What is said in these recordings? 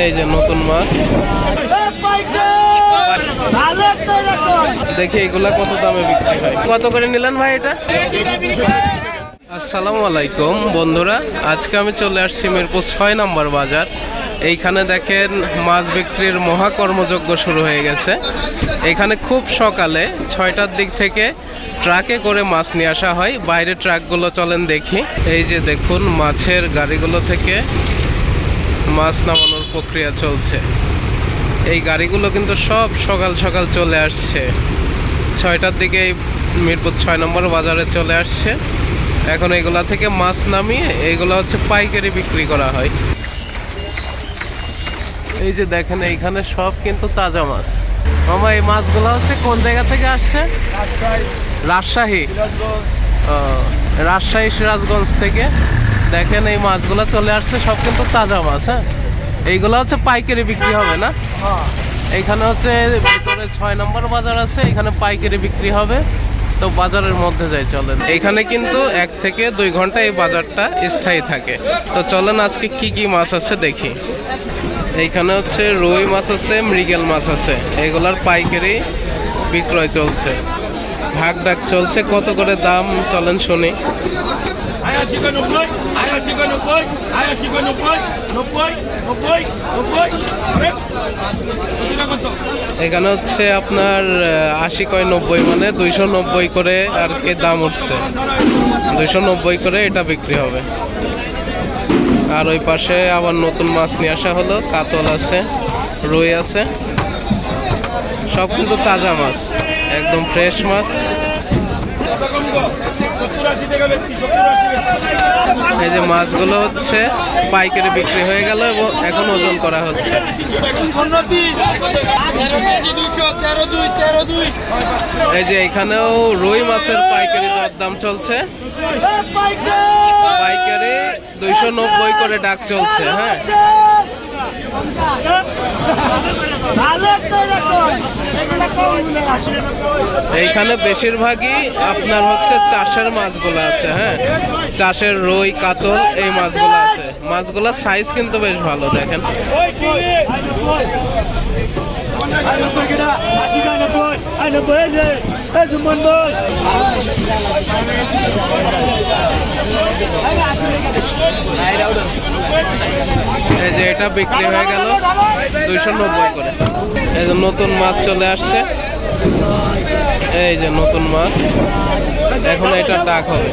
এই যে নতুন মাছ। দেখি এগুলা কত দামে বিক্রি হয়। কত করে নিলেন ভাই এটা? আসসালামু আলাইকুম, বন্ধুরা। আজকে আমি চলে আসছি মিরপুর ছয় নম্বর বাজার। এইখানে দেখেন মাছ বিক্রির মহা কর্মযজ্ঞ শুরু হয়ে গেছে। এখানে খুব সকালে ছয়টার দিক থেকে ট্রাকে করে মাছ নিয়ে আসা হয়। বাইরে ট্রাকগুলো চলেন দেখি। এই যে দেখুন, মাছের গাড়িগুলো থেকে মাছ নামানোর প্রক্রিয়া চলছে। এই গাড়িগুলো কিন্তু সব সকাল সকাল চলে আসছে। ছয়টার দিকে এই মিরপুর ছয় নম্বর বাজারে চলে আসছে। এখন এগুলা থেকে মাছ নামিয়ে এইগুলো হচ্ছে পাইকারি বিক্রি করা হয়। এই যে দেখেন, এইখানে সব কিন্তু তাজা মাছ। মামা, এই মাছগুলো হচ্ছে কোন জায়গা থেকে আসছে? রাজশাহী। রাজশাহী সিরাজগঞ্জ থেকে। দেখেন, এই মাছগুলো চলে আসছে, সব কিন্তু তাজা মাছ হ্যাঁ? এইগুলো হচ্ছে পাইকারি বিক্রি হবে না? এইখানে হচ্ছে ভিতরে ছয় নম্বর বাজার আছে এখানে পাইকারি বিক্রি হবে। তো বাজারের মধ্যে যাই চলেন। এখানে কিন্তু এক থেকে দুই ঘণ্টা এই বাজারটা স্থায়ী থাকে। তো চলেন আজকে কি কি মাছ আছে দেখি। এইখানে হচ্ছে রুই মাছ আছে মৃগেল মাছ আছে। এগুলার পাইকারি বিক্রয় চলছে। ভাগ ডাক চলছে কত করে দাম চলেন শুনি। এখানে হচ্ছে আপনার আশি কয় নব্বই মানে দুইশো নব্বই করে আর কি দাম উঠছে। দুইশো নব্বই করে এটা বিক্রি হবে। আর ওই পাশে আবার নতুন মাছ নিয়ে আসা হলো, কাতল আছে, রুই আছে। সব কিন্তু তাজা মাছ, একদম ফ্রেশ মাছ। এই যে মাছগুলো হচ্ছে পাইকারি বিক্রি হয়ে গেল এবং এখন ওজন করা হচ্ছে। এই যে এখানেও রুই মাছের পাইকারি দরদাম চলছে। পাইকারি দুইশো নব্বই করে ডাক চলছে হ্যাঁ। এইখানে বেশিরভাগই আপনার হচ্ছে চাষের মাছগুলো আছে হ্যাঁ? চাষের রুই, কাতল, এই মাছগুলো আছে। মাছগুলোর সাইজ কিন্তু বেশ ভালো, দেখেন। আই এই যে এটা বিক্রি হয়ে গেল দুইশো নব্বই করে। এই যে নতুন মাছ চলে আসছে। এই যে নতুন মাছ। এখন এটা ডাক হবে।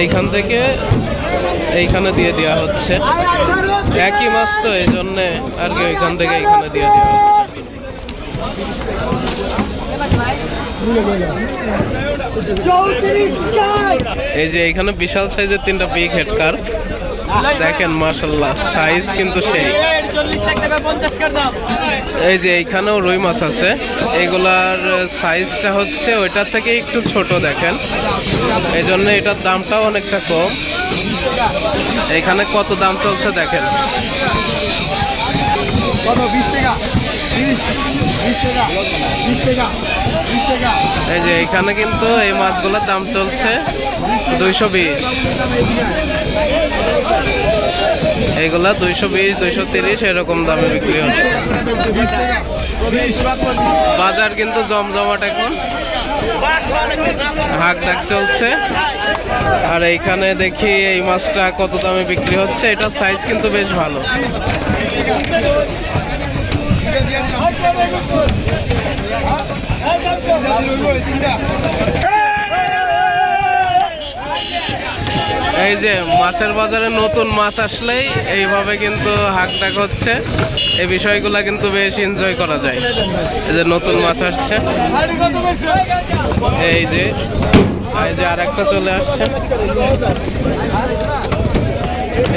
এইখান থেকে এইখানে দিয়ে দেওয়া হচ্ছে। একই মাছ তো, এই জন্যে আর কি ওইখান থেকে এইখানে দিয়ে দেওয়া হচ্ছে। এই যে এখানে বিশাল সাইজের তিনটা বিগ হেড কার্প দেখেন মার্শাল্লাহ সাইজ কিন্তু সেই। এই যে এইখানেও রুই মাছ আছে। এগুলার সাইজটা হচ্ছে ওইটার থেকে একটু ছোট, দেখেন। এই জন্য এটার দামটাও অনেকটা কম। এখানে কত দাম চলছে, দেখেন। কত, বিশ বিশ টাকা। এই যে এখানে কিন্তু এই মাছগুলোর দাম চলছে দুইশো বিশ। এইগুলা দুইশো বিশ, দুইশো তিরিশ এরকম দামে বিক্রি হচ্ছে। বাজার কিন্তু জমজমাট এখন। হাক ডাক চলছে। আর এইখানে দেখি এই মাছটা কত দামে বিক্রি হচ্ছে এটা সাইজ কিন্তু বেশ ভালো। এই যে মাছের বাজারে নতুন মাছ আসলেই এইভাবে কিন্তু হাক ডাক হচ্ছে। এই বিষয়গুলো কিন্তু বেশ এনজয় করা যায়। এই যে নতুন মাছ আসছে। এই যে এই যে আর একটা চলে আসছে।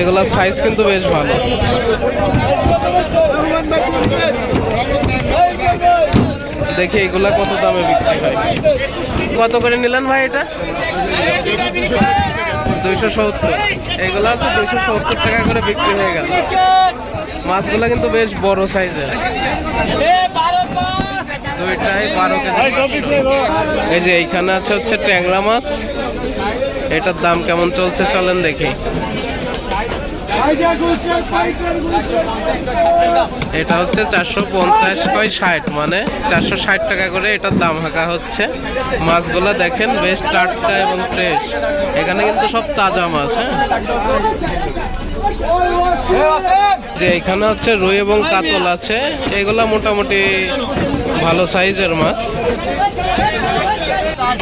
এগুলা সাইজ কিন্তু বেশ ভালো। দেখি এগুলা কত দামে বিক্রি হয়। কত করে নিলেন ভাই এটা? দুইশো সত্তর। এইগুলো হচ্ছে দুইশো সত্তর টাকা করে বিক্রি হয়ে গেল মাছগুলো কিন্তু বেশ বড় সাইজের। দুইটাই বারো কেজি এই যে এইখানে আছে হচ্ছে ট্যাংরা মাছ। এটার দাম কেমন চলছে চলেন দেখি। এটা হচ্ছে চারশো পঞ্চাশ কয় ষাট মানে? চারশো ষাট টাকা করে এটার দাম হাঁকা হচ্ছে। মাছগুলো দেখেন, বেশ টাটকা এবং ফ্রেশ এখানে কিন্তু সব তাজা মাছ হ্যাঁ? যে এখানে হচ্ছে রুই এবং কাতল আছে, এগুলা মোটামুটি ভালো সাইজের মাছ। দাম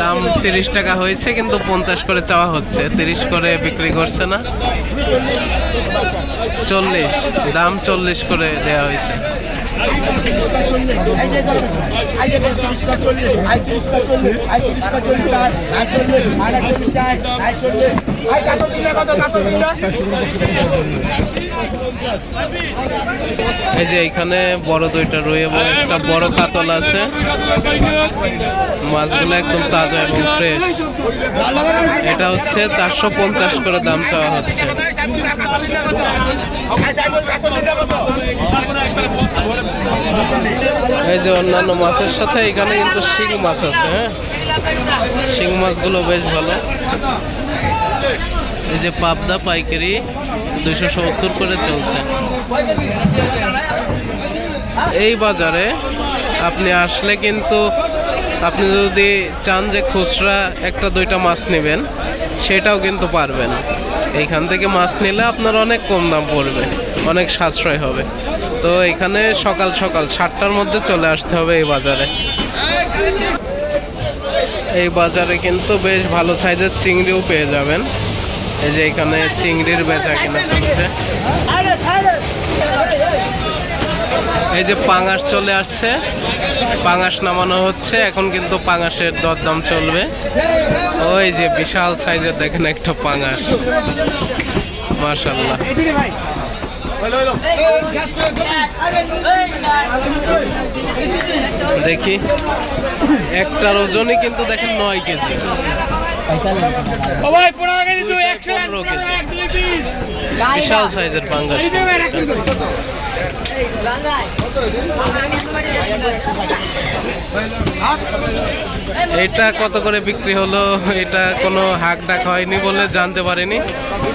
দাম তিরিশ টাকা হয়েছে, কিন্তু পঞ্চাশ করে চাওয়া হচ্ছে। তিরিশ করে বিক্রি করছে না। চল্লিশ, দাম চল্লিশ করে দেওয়া হয়েছে। এই যে এখানে বড় দুইটা রয়ে এবং একটা বড় কাতল আছে। মাছগুলো একদম তাজা এবং ফ্রেশ এটা হচ্ছে চারশো পঞ্চাশ করে দাম চাওয়া হচ্ছে। এই যে অন্যান্য মাছের সাথে এখানে কিন্তু শিং মাছ আছে হ্যাঁ? শিং মাছগুলো বেশ ভালো। এই যে পাবদা পাইকারি দুশো সত্তর করে চলছে। এই বাজারে আপনি আসলে কিন্তু আপনি যদি চান যে খুচরা একটা দুইটা মাছ নেবেন, সেটাও কিন্তু পারবেন। এইখান থেকে মাছ নিলে আপনার অনেক কম দাম পড়বে, অনেক সাশ্রয় হবে। তো এখানে সকাল সকাল সাতটার মধ্যে চলে আসতে হবে এই বাজারে। এই বাজারে কিন্তু বেশ ভালো সাইজের চিংড়িও পেয়ে যাবেন। এই যে এখানে চিংড়ির বেচা কিনা চলছে। এই যে পাঙাশ চলে আসছে। পাঙাশ নামানো হচ্ছে, এখন কিন্তু পাঙাশের দরদাম চলবে। ওই যে বিশাল সাইজের দেখেন একটা পাঙাশ। মাশাল্লাহ দেখি একটার ওজনই কিন্তু দেখেন নয় কেজি। কেজি বিশাল সাইজের পাঙ্গাস এটা কত করে বিক্রি হলো, এটা কোনো হাক ডাক হয়নি বলে জানতে পারিনি,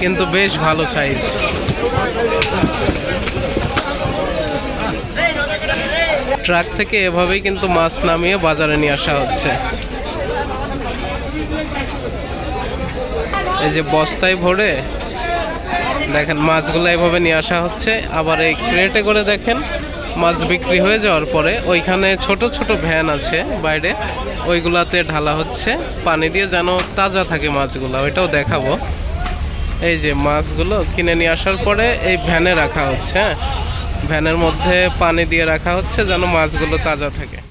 কিন্তু বেশ ভালো সাইজ ট্রাক থেকে এভাবেই কিন্তু মাছ নামিয়ে বাজারে নিয়ে আসা হচ্ছে। এই যে বস্তায় ভরে, দেখেন মাছগুলো এভাবে নিয়ে আসা হচ্ছে। আবার এই ক্রেটে করে দেখেন, মাছ বিক্রি হয়ে যাওয়ার পরে ওইখানে ছোট ছোট ভ্যান আছে বাইরে। ওইগুলাতে ঢালা হচ্ছে। পানি দিয়ে যেন তাজা থাকে মাছগুলো, ওইটাও দেখাবো। এই যে মাছগুলো কিনে নিয়ে আসার পরে এই ভ্যানে রাখা হচ্ছে হ্যাঁ? ভ্যানের মধ্যে পানি দিয়ে রাখা হচ্ছে যেন মাছগুলো তাজা থাকে।